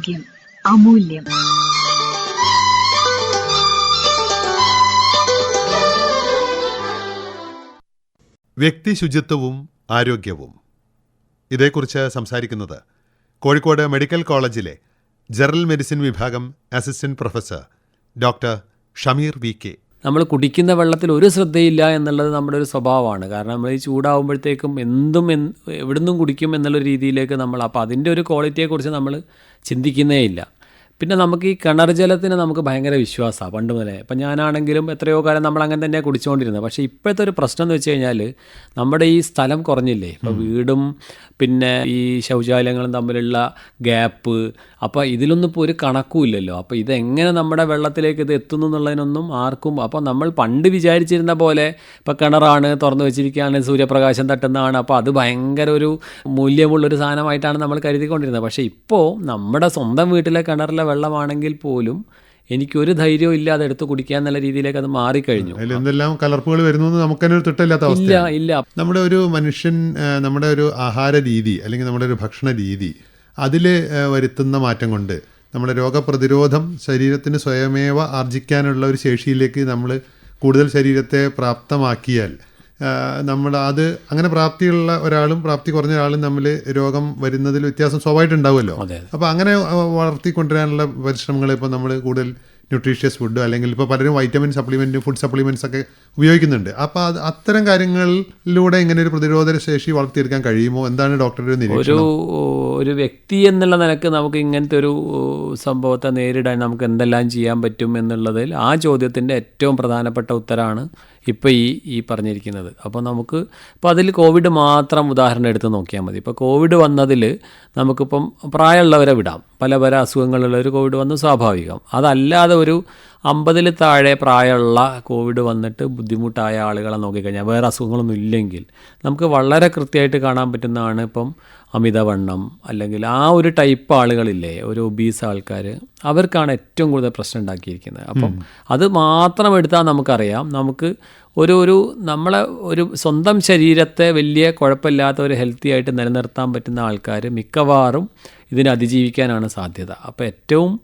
ആരോഗ്യം അമൂല്യം. വ്യക്തി ശുചിത്വവും ആരോഗ്യവും. ഇതേക്കുറിച്ച് സംസാരിക്കുന്നത് കോഴിക്കോട് മെഡിക്കൽ കോളേജിലെ ജനറൽ മെഡിസിൻ വിഭാഗം assistant professor doctor Shameer V K. നമ്മൾ കുടിക്കുന്ന വെള്ളത്തിൽ ഒരു ശ്രദ്ധയില്ല എന്നുള്ളത് നമ്മുടെ ഒരു സ്വഭാവമാണ്. കാരണം നമ്മൾ ഈ ചൂടാവുമ്പോഴത്തേക്കും എന്തും എവിടുന്നും കുടിക്കും എന്നുള്ള രീതിയിലേക്ക് നമ്മൾ അപ്പോൾ അതിന്റെ ഒരു ക്വാളിറ്റിയെക്കുറിച്ച് നമ്മൾ ചിന്തിക്കുന്നേ ഇല്ല. പിന്നെ നമുക്ക് ഈ കിണർ ജലത്തിന് നമുക്ക് ഭയങ്കര വിശ്വാസമാണ് പണ്ട് മുതലേ. ഇപ്പം ഞാനാണെങ്കിലും എത്രയോ കാലം നമ്മൾ അങ്ങനെ തന്നെ കുടിച്ചുകൊണ്ടിരുന്നത്. പക്ഷേ ഇപ്പോഴത്തെ ഒരു പ്രശ്നം എന്ന് വെച്ച് കഴിഞ്ഞാൽ നമ്മുടെ ഈ സ്ഥലം കുറഞ്ഞില്ലേ? ഇപ്പോൾ വീടും പിന്നെ ഈ ശൗചാലയങ്ങളും തമ്മിലുള്ള ഗ്യാപ്പ്. അപ്പോൾ ഇതിലൊന്നും ഇപ്പോൾ ഒരു കണക്കും ഇല്ലല്ലോ അപ്പോൾ ഇതെങ്ങനെ നമ്മുടെ വെള്ളത്തിലേക്ക് ഇത് എത്തുന്നു എന്നുള്ളതിനൊന്നും ആർക്കും അപ്പോൾ നമ്മൾ പണ്ട് വിചാരിച്ചിരുന്ന പോലെ ഇപ്പോൾ കിണറാണ് തുറന്നു വെച്ചിരിക്കുകയാണ് സൂര്യപ്രകാശം തട്ടുന്നതാണ്. അപ്പോൾ അത് ഭയങ്കര ഒരു മൂല്യമുള്ളൊരു സാധനമായിട്ടാണ് നമ്മൾ കരുതിക്കൊണ്ടിരുന്നത്. പക്ഷേ ഇപ്പോൾ നമ്മുടെ സ്വന്തം വീട്ടിലെ കിണറിലെ വെള്ളമാണെങ്കിൽ പോലും എനിക്കൊരു ധൈര്യവും ഇല്ല അത് എടുത്ത് കുടിക്കുക എന്നുള്ള രീതിയിലേക്ക് അത് മാറിക്കഴിഞ്ഞു. എന്തെല്ലാം കലർപ്പുകൾ വരുന്നു നമുക്ക് തന്നെ ഒരു തിട്ടമില്ലാത്ത അവസ്ഥ ഇല്ല നമ്മുടെ ഒരു മനുഷ്യൻ നമ്മുടെ ഒരു ആഹാര രീതി അല്ലെങ്കിൽ നമ്മുടെ ഒരു ഭക്ഷണ രീതി അതിൽ വരുത്തുന്ന മാറ്റം കൊണ്ട് നമ്മുടെ രോഗപ്രതിരോധം ശരീരത്തിന് സ്വയമേവ ആർജിക്കാനുള്ള ഒരു ശേഷിയിലേക്ക് നമ്മൾ കൂടുതൽ ശരീരത്തെ പ്രാപ്തമാക്കിയാൽ നമ്മൾ അത് അങ്ങനെ പ്രാപ്തിയുള്ള ഒരാളും പ്രാപ്തി കുറഞ്ഞ ഒരാളും തമ്മിൽ രോഗം വരുന്നതിൽ വ്യത്യാസം സ്വാഭാവികമായിട്ട് ഉണ്ടാവുമല്ലോ അതെ. അപ്പോൾ അങ്ങനെ വളർത്തിക്കൊണ്ടുവരാനുള്ള പരിശ്രമങ്ങൾ ഇപ്പോൾ നമ്മൾ കൂടുതൽ ന്യൂട്രീഷ്യസ് ഫുഡ് അല്ലെങ്കിൽ ഇപ്പോൾ പലരും വൈറ്റമിൻ സപ്ലിമെന്റ് ഫുഡ് സപ്ലിമെന്റ്സ് ഒക്കെ ഉപയോഗിക്കുന്നുണ്ട്. അപ്പോൾ അത് അത്തരം കാര്യങ്ങളിലൂടെ ഇങ്ങനെ ഒരു പ്രതിരോധ ശേഷി വളർത്തിയെടുക്കാൻ കഴിയുമോ? എന്താണ് ഡോക്ടറുടെ ഒരു ഒരു വ്യക്തി എന്നുള്ള നിലയ്ക്ക് നമുക്ക് ഇങ്ങനത്തെ ഒരു സംഭവത്തെ നേരിടാൻ നമുക്ക് എന്തെല്ലാം ചെയ്യാൻ പറ്റും എന്നുള്ളതിൽ ആ ചോദ്യത്തിന്റെ ഏറ്റവും പ്രധാനപ്പെട്ട ഉത്തരമാണ് ഇപ്പോൾ ഈ ഈ പറഞ്ഞിരിക്കുന്നത്. അപ്പോൾ നമുക്ക് ഇപ്പോൾ അതിൽ കോവിഡ് മാത്രം ഉദാഹരണം എടുത്ത് നോക്കിയാൽ മതി. ഇപ്പോൾ കോവിഡ് വന്നതിൽ നമുക്കിപ്പം പ്രായമുള്ളവരെ വിടാം. പല പല അസുഖങ്ങളുള്ളവർ കോവിഡ് വന്ന് സ്വാഭാവികം. അതല്ലാതെ ഒരു അമ്പതിൽ താഴെ പ്രായമുള്ള കോവിഡ് വന്നിട്ട് ബുദ്ധിമുട്ടായ ആളുകളെ നോക്കിക്കഴിഞ്ഞാൽ വേറെ അസുഖങ്ങളൊന്നും ഇല്ലെങ്കിൽ നമുക്ക് വളരെ കൃത്യമായിട്ട് കാണാൻ പറ്റുന്നതാണ് ഇപ്പം അമിതവണ്ണം അല്ലെങ്കിൽ ആ ഒരു ടൈപ്പ് ആളുകളില്ലേ ഒരു ഒബീസ് ആൾക്കാർ അവർക്കാണ് ഏറ്റവും കൂടുതൽ പ്രശ്നം ഉണ്ടാക്കിയിരിക്കുന്നത്. അപ്പം അത് മാത്രം എടുത്താൽ നമുക്കറിയാം. നമുക്ക് ഒരു ഒരു നമ്മളെ ഒരു സ്വന്തം ശരീരത്തെ വലിയ കുഴപ്പമില്ലാത്ത ഒരു ഹെൽത്തി ആയിട്ട് നിലനിർത്താൻ പറ്റുന്ന ആൾക്കാർ മിക്കവാറും ഇതിനെ അതിജീവിക്കാനാണ് സാധ്യത. അപ്പോൾ ഏറ്റവും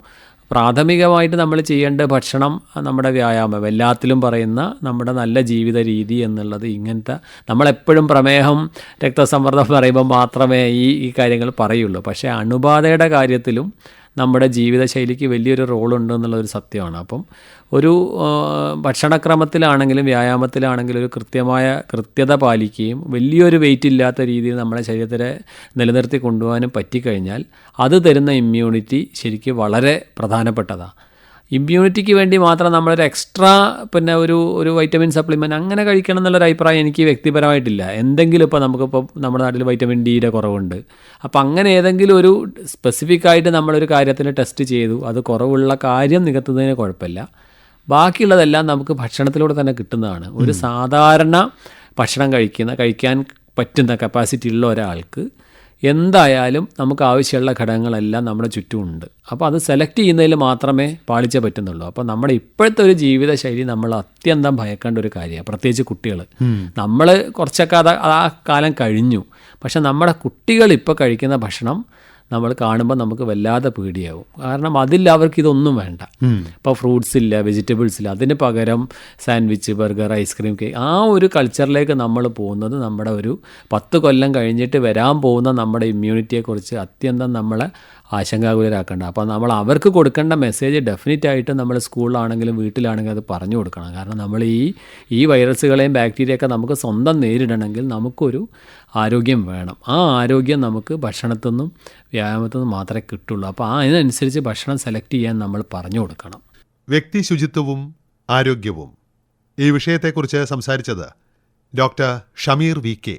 പ്രാഥമികമായിട്ട് നമ്മൾ ചെയ്യേണ്ട ഭക്ഷണം നമ്മുടെ വ്യായാമം എല്ലാത്തിലും പറയുന്ന നമ്മുടെ നല്ല ജീവിത രീതി എന്നുള്ളത് ഇങ്ങനത്തെ നമ്മളെപ്പോഴും പ്രമേഹം രക്തസമ്മർദ്ദം പറയുമ്പോൾ മാത്രമേ ഈ ഈ കാര്യങ്ങൾ പറയുള്ളൂ. പക്ഷേ അണുബാധയുടെ കാര്യത്തിലും നമ്മുടെ ജീവിതശൈലിക്ക് വലിയൊരു റോളുണ്ട് എന്നുള്ളൊരു സത്യമാണ്. അപ്പം ഒരു ഭക്ഷണക്രമത്തിലാണെങ്കിലും വ്യായാമത്തിലാണെങ്കിലും ഒരു കൃത്യമായ കൃത്യത പാലിക്കുകയും വലിയൊരു വെയിറ്റ് ഇല്ലാത്ത രീതിയിൽ നമ്മുടെ ശരീരത്തെ നിലനിർത്തി കൊണ്ടുപോകാനും പറ്റിക്കഴിഞ്ഞാൽ അത് തരുന്ന ഇമ്മ്യൂണിറ്റി ശരിക്കും വളരെ പ്രധാനപ്പെട്ടതാണ്. ഇമ്മ്യൂണിറ്റിക്ക് വേണ്ടി മാത്രം നമ്മളൊരു എക്സ്ട്രാ പിന്നെ ഒരു ഒരു വൈറ്റമിൻ സപ്ലിമെന്റ് അങ്ങനെ കഴിക്കണം എന്നുള്ളൊരു അഭിപ്രായം എനിക്ക് വ്യക്തിപരമായിട്ടില്ല. എന്തെങ്കിലും ഇപ്പോൾ നമുക്കിപ്പോൾ നമ്മുടെ നാട്ടിൽ വൈറ്റമിൻ ഡിയുടെ കുറവുണ്ട്. അപ്പോൾ അങ്ങനെ ഏതെങ്കിലും ഒരു സ്പെസിഫിക് ആയിട്ട് നമ്മളൊരു കാര്യത്തിന് ടെസ്റ്റ് ചെയ്തു. അത് കുറവുള്ള കാര്യം നികത്തുന്നതിന് കുഴപ്പമില്ല. ബാക്കിയുള്ളതെല്ലാം നമുക്ക് ഭക്ഷണത്തിലൂടെ തന്നെ കിട്ടുന്നതാണ്. ഒരു സാധാരണ ഭക്ഷണം കഴിക്കുന്ന കഴിക്കാൻ പറ്റുന്ന കപ്പാസിറ്റി ഉള്ള ഒരാൾക്ക് എന്തായാലും നമുക്ക് ആവശ്യമുള്ള ഘടകങ്ങളെല്ലാം നമ്മുടെ ചുറ്റുമുണ്ട്. അപ്പോൾ അത് സെലക്ട് ചെയ്യുന്നതിൽ മാത്രമേ പാളിച്ച പറ്റുന്നുള്ളൂ. അപ്പോൾ നമ്മുടെ ഇപ്പോഴത്തെ ഒരു ജീവിതശൈലി നമ്മൾ അത്യന്തം ഭയക്കേണ്ട ഒരു കാര്യമാണ്. പ്രത്യേകിച്ച് കുട്ടികൾ. നമ്മൾ കുറച്ചൊക്കെ അത് ആ കാലം കഴിഞ്ഞു. പക്ഷെ നമ്മുടെ കുട്ടികൾ ഇപ്പോൾ കഴിക്കുന്ന ഭക്ഷണം നമ്മൾ കാണുമ്പോൾ നമുക്ക് വല്ലാതെ പേടിയാവും. കാരണം അതിൽ അവർക്ക് ഇതൊന്നും വേണ്ട. ഇപ്പോൾ ഫ്രൂട്ട്സ് ഇല്ല വെജിറ്റബിൾസ് ഇല്ല. അതിന് പകരം സാൻഡ്വിച്ച് ബർഗർ ഐസ്ക്രീം കേക്ക് ആ ഒരു കൾച്ചറിലേക്ക് നമ്മൾ പോകുന്നത് നമ്മുടെ ഒരു പത്ത് കൊല്ലം കഴിഞ്ഞിട്ട് വരാൻ പോകുന്ന നമ്മുടെ ഇമ്മ്യൂണിറ്റിയെക്കുറിച്ച് അത്യന്തം നമ്മളെ ആശങ്കാകുലരാക്കേണ്ട. അപ്പോൾ നമ്മൾ അവർക്ക് കൊടുക്കേണ്ട മെസ്സേജ് ഡെഫിനറ്റ് ആയിട്ട് നമ്മൾ സ്കൂളിലാണെങ്കിലും വീട്ടിലാണെങ്കിലും അത് പറഞ്ഞു കൊടുക്കണം. കാരണം നമ്മൾ ഈ ഈ വൈറസുകളെയും ബാക്ടീരിയയൊക്കെ നമുക്ക് സ്വന്തം നേരിടണമെങ്കിൽ നമുക്കൊരു ആരോഗ്യം വേണം. ആ ആരോഗ്യം നമുക്ക് ഭക്ഷണത്തിൽ നിന്നും വ്യായാമത്തിൽ നിന്ന് മാത്രമേ കിട്ടുള്ളൂ. അപ്പോൾ ആ അതിനനുസരിച്ച് ഭക്ഷണം സെലക്ട് ചെയ്യാൻ നമ്മൾ പറഞ്ഞു കൊടുക്കണം. വ്യക്തി ശുചിത്വവും ആരോഗ്യവും. ഈ വിഷയത്തെക്കുറിച്ച് സംസാരിച്ചത് ഡോക്ടർ ഷമീർ വി കെ.